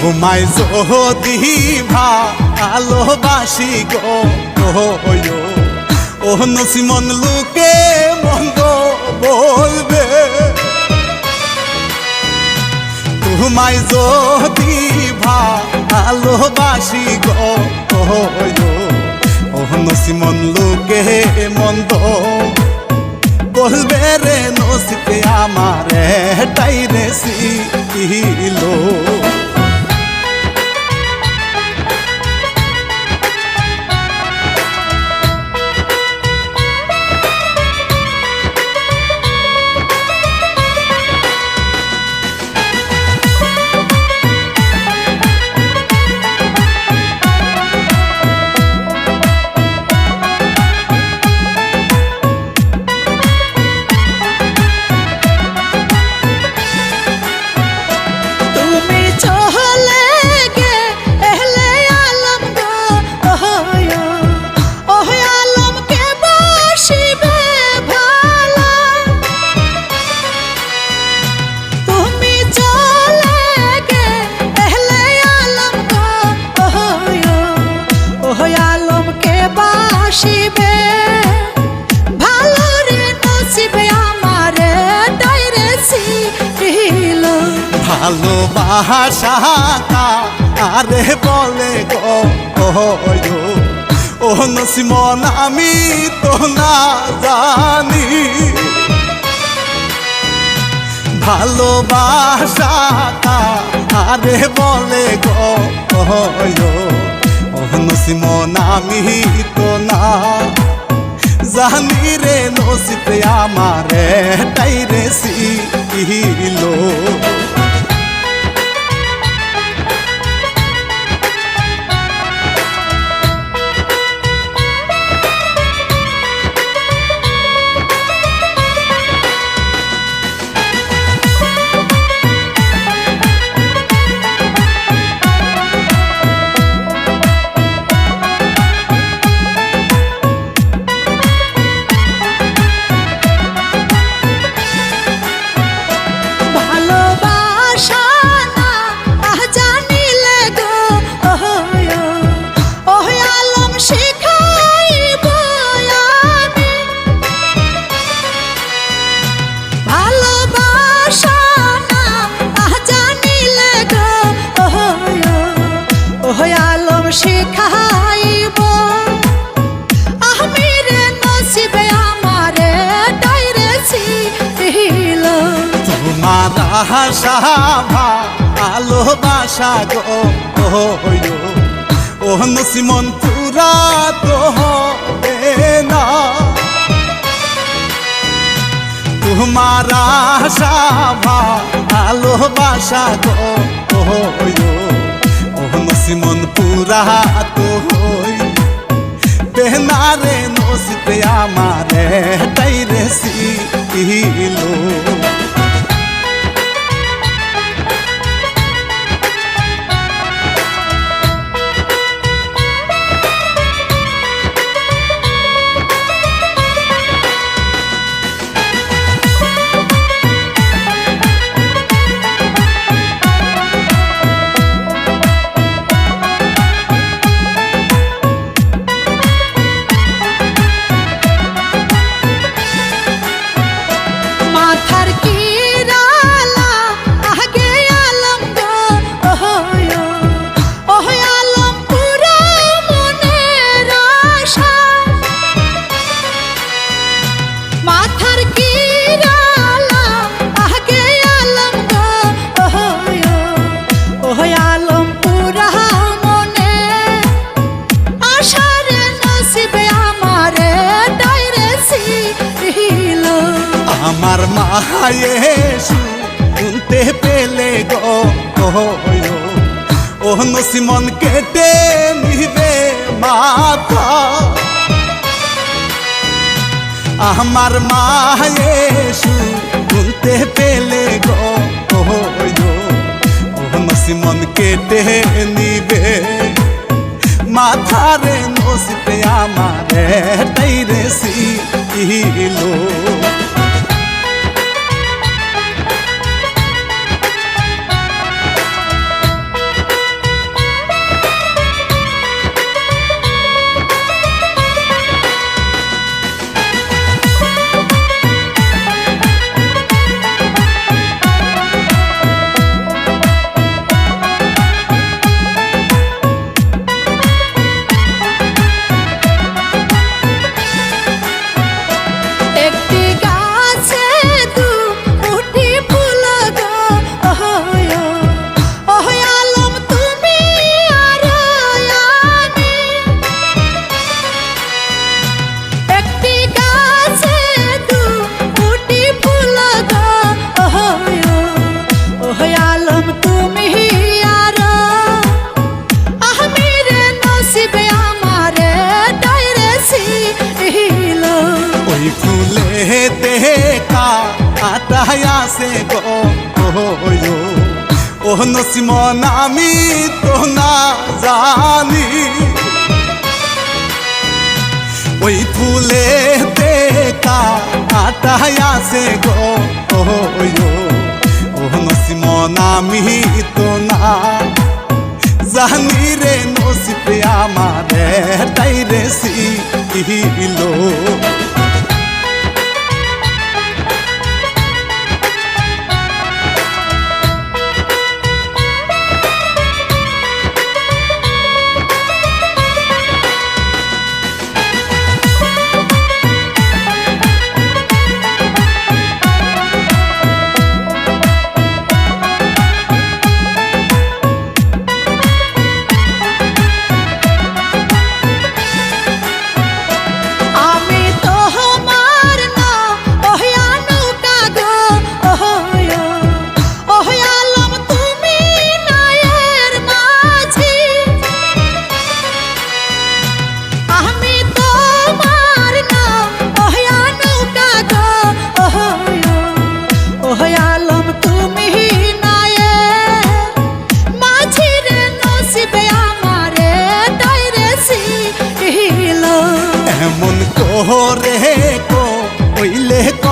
তোমায় যদি ভালোবাসি গো ও নসিমন লোকে মন্দ বলবে। তোমায় যদি ভালোবাসি গো ও নসিমন লোকে মন্দ বলবে রে, নসিতে আমারে টাইরে সিলো ভালোবাসা আরে বলে গো? ও নসিমন আমি তো না জানি। ভালোবাসা আরে বলে গো? ও নসিমন আমি তো না জানি রে। নসিতে আমারে টাইরে আশা ভালোবাসা গো, ও নসিমন পুরা তো না। তোমার আশা ভালোবাসা গো, ও নসিমন পুরা তো বেনারে নসিতে আমারে টাইরে সিলো মাথার ও নসিমন কেটে নিবে মাথা। আমার মায়ে শুনতে পেলে গো ও নসিমন কেটে নিবে মাথারে নসিতে আমারে টাইরে সিলো কা আটাই আছে গো ও নসিমন আমি তো না জানি ওই ফুলে কা আটাই আছে গো ও নসিমন আমি তো না জানি রে নসিবে আমারে তাইরে সিলো আমি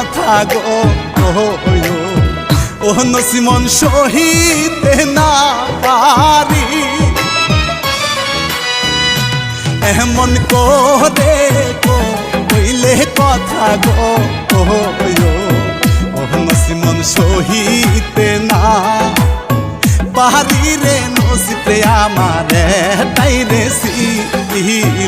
কথা গো ও নসিমন সহিতে না পারি। এমন কোহরে কো হইলে কথা গো ও নসিমন সহিতে না পারি রে নসিতে আমারে তাইরে সিলো হাতে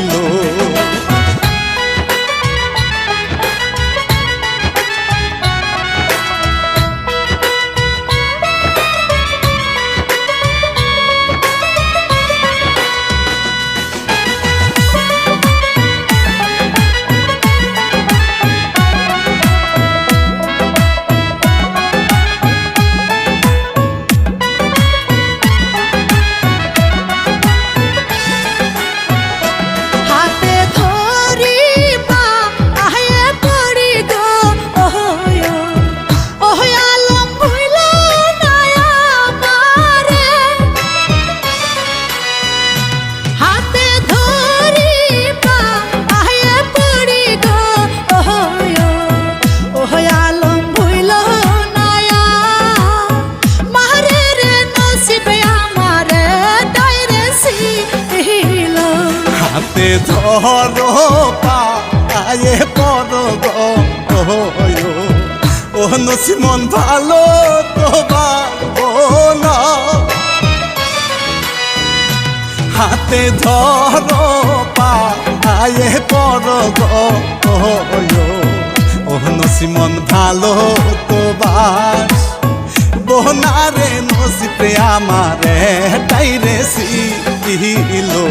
হাতে ধরো পায়ে পড়ো গো ও নসিমন ভালো তো না। হাতে ধরো পায়ে পড়ো গো ও নসিমন ভালো তো বাস বোনারে নসিপে আমারে তাইরে সিলো